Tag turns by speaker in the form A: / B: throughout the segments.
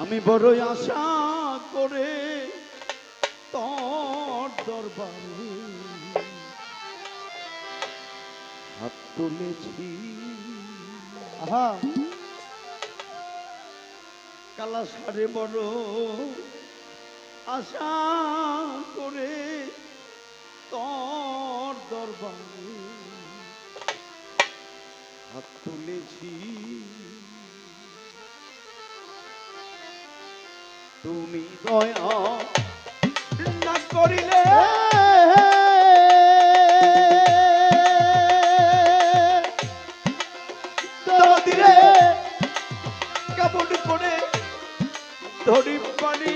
A: আমি বড়ই আশা করে তোর দরবারে হাত তুলেছি।
B: আহা।
A: কালা সারে বড় আশা করে তোর দরবারে হাত তুলেছি। তুমি দয়া করিলে। ধরি পানি?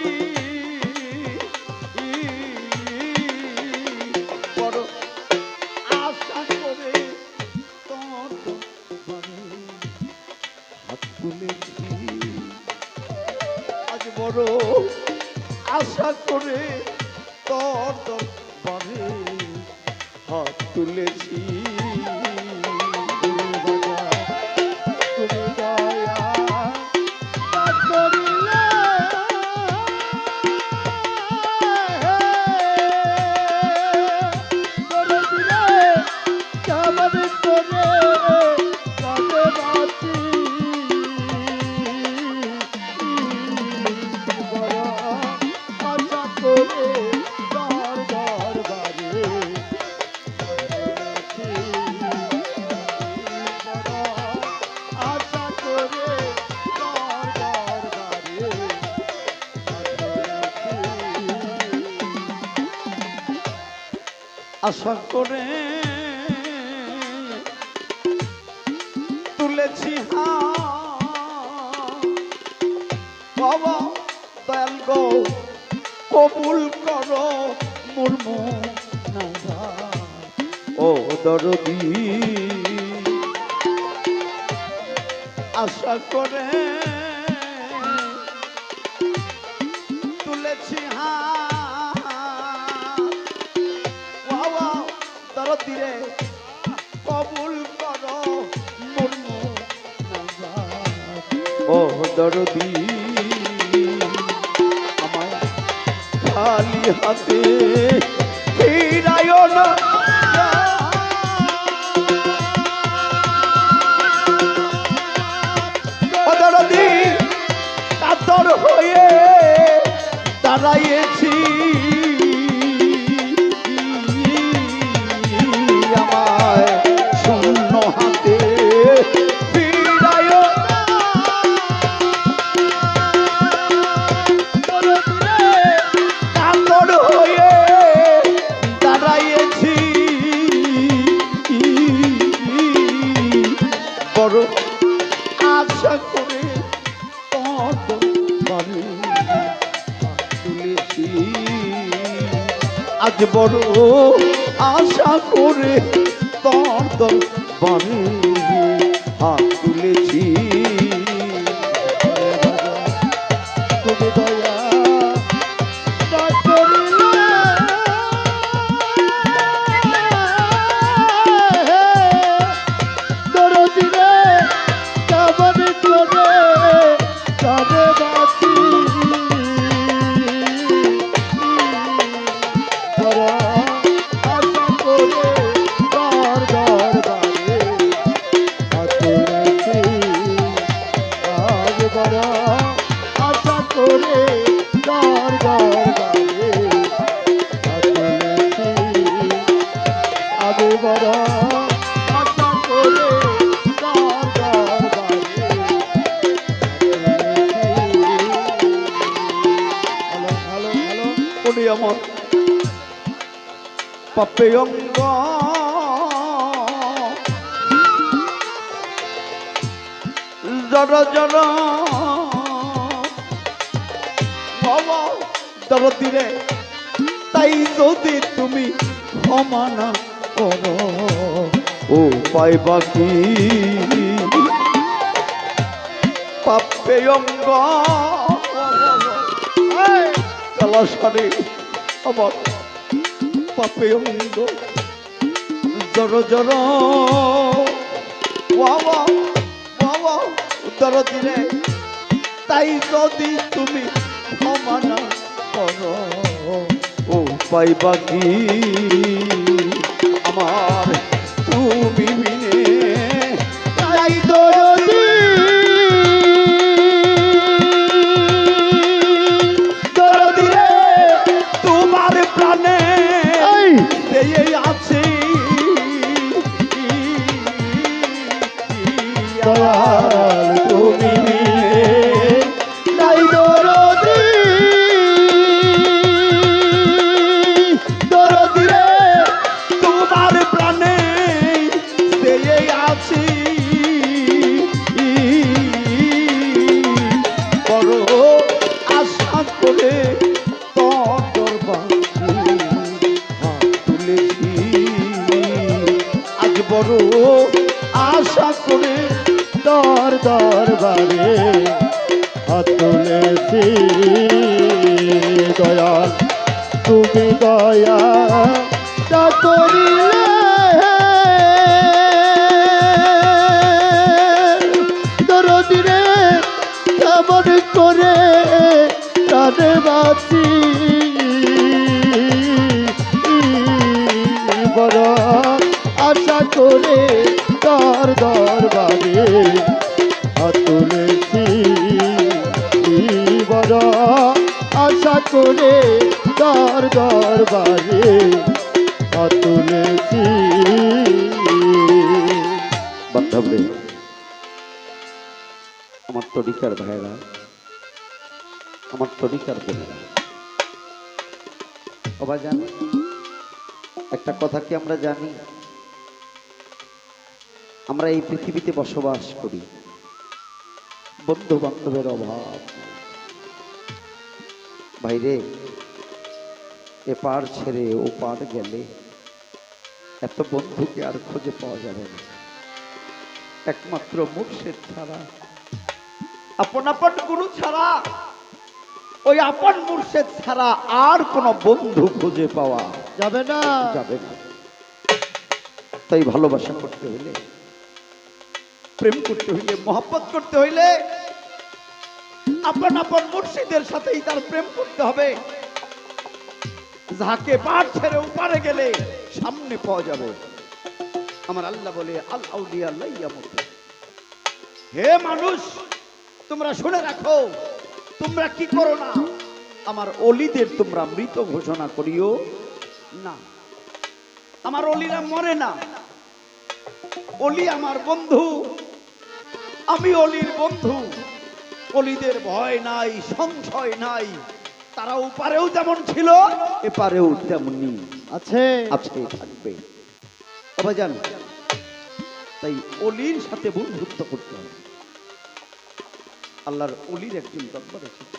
A: বড় আশা করে তোর দরবারে হাত তুলেছি। আশা করে তুলেছি। বাবা, দয়াল গো, কবুল করো মুর্মু ও দরদি আশা করে তুলেছি হাত দরদি কবুল করো আমার খালি হাতে আশা করে তোর বাড়ি
B: আগে বড়
A: আমার পাপে অঙ্গ। জর দরদিরে তাই যদি তুমি ক্ষমা না করো। পাই বাকি পাপে অঙ্গ। কালাসারে আমার পাপে অঙ্গ। জর জর। বাবা বাবা উত্তর দিলে। তাই যদি তুমি ক্ষমা না করো। ও পাইবা কি আমার তুমি দরবারে হাত তুলেছি।
B: দয়াল, তুমি দয়া করিলে দরদিরে কেমন করে প্রাণে বাঁচি। বড় আশা করে দর দরবারে তুলেছি। বড় আশা করে দর দরবারে হাত
A: বান্ধবরে আমার তরিকার ভাইরা, আমার তরিকার বোনেরা অবা জান? একটা কথা কি আমরা জানি? আমরা এই পৃথিবীতে বসবাস করি। বন্ধু বান্ধবের অভাব। নেই। ভাইরে এ ছেড়ে ও পার গেলে এত বন্ধুকে আর খুঁজে পাওয়া যাবে না। একমাত্র মুর্শিদ ছাড়া আপন আপন গুরু ছাড়া ওই আপন মুর্শিদ ছাড়া আর কোন বন্ধু খুঁজে পাওয়া
B: যাবে না।
A: যাবে না। তাই ভালোবাসা করতে হইলে প্রেম করতে হইলে মহব্বত করতে হইলে আপন আপন মুর্শিদের সাথেই তার প্রেম করতে হবে। যাকে পার ছেড়ে উপারে গেলে সামনে পাওয়া যাবে। আমার আল্লাহ বলে, আল আউলিয়া লাইয়া মতো হে মানুষ, তোমরা শুনে রাখো, তোমরা কি করো না? আমার অলিদের তোমরা মৃত ঘোষণা করিও না। আমার অলিরা মরে না। অলি আমার বন্ধু, আমি অলির বন্ধু। অলিদের ভয় নাই সংশয় নাই। তারা উপারেও যেমন ছিল এপারেও তেমনি
B: আছে।
A: আছে থাকবে। তবে জান তাই অলির সাথে বন্ধুত্ব করতে হবে। আল্লাহর অলির একজন দরবার এসেছে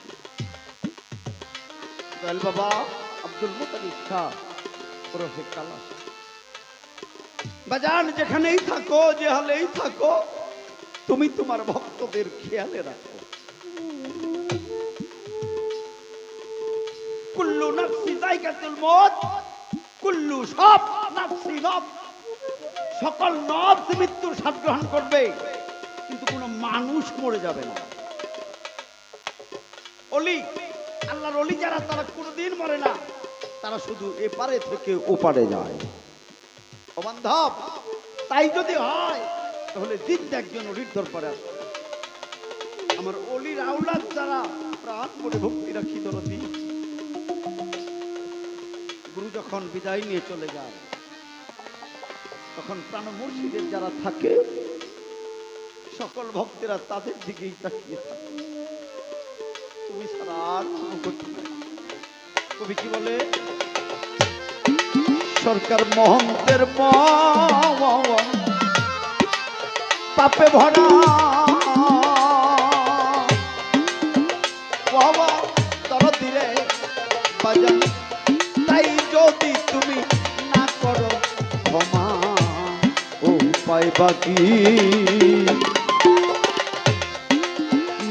A: দয়াল বাবা আব্দুল মুতালিব শাহ ওরফে কালা বাজান যেখানেই থাকো যে হলেই থাকো তুমি তোমার ভক্তদের খেয়ালে রাখো। যায়কাতুল মউত, কুল্লু সব নাফসি নব। সকল নফস মৃত্যুর স্বাদ গ্রহণ করবে, কিন্তু কোনো মানুষ মরে যাবে না। অলি, আল্লাহর অলি যারা, তারা কোনোদিন মরে না। তারা শুধু এপারে থেকে ওপারে যায়। অবান্ধব তাই যদি হয়, তাহলে জিন্দা একজন অলির দরবারে আসে আমার অলির আউলাদ যারা, প্রাণ করে ভক্তি রাখি দরদি গুরু যখন বিদায় নিয়ে চলে যায়, তখন প্রাণ মুর্শিদের যারা থাকে, সকল ভক্তেরা তাদের দিকেই তাকিয়ে থাকে তুমি ছাড়া আর। কবি কি বলে সরকার মহন্তের পাপে ভরা বাকি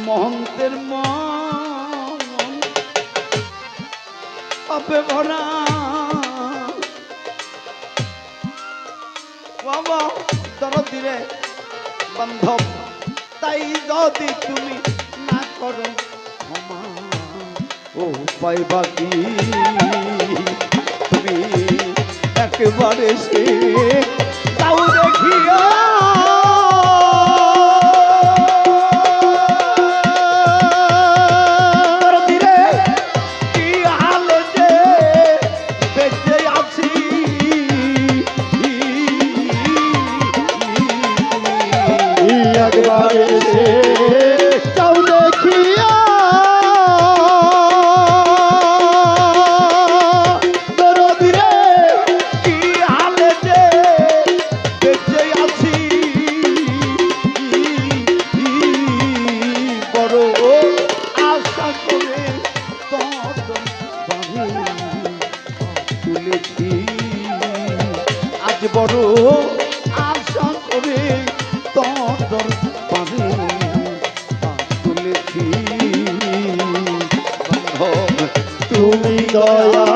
A: মহন্তের পাপে ভরা। বাবা দরদি রে বান্ধব, তাই যদি তুমি না করো ও পাইবা কি তুমি একেবারে সে তাও দেখিয়া। বান্ধব
B: তুমি দয়া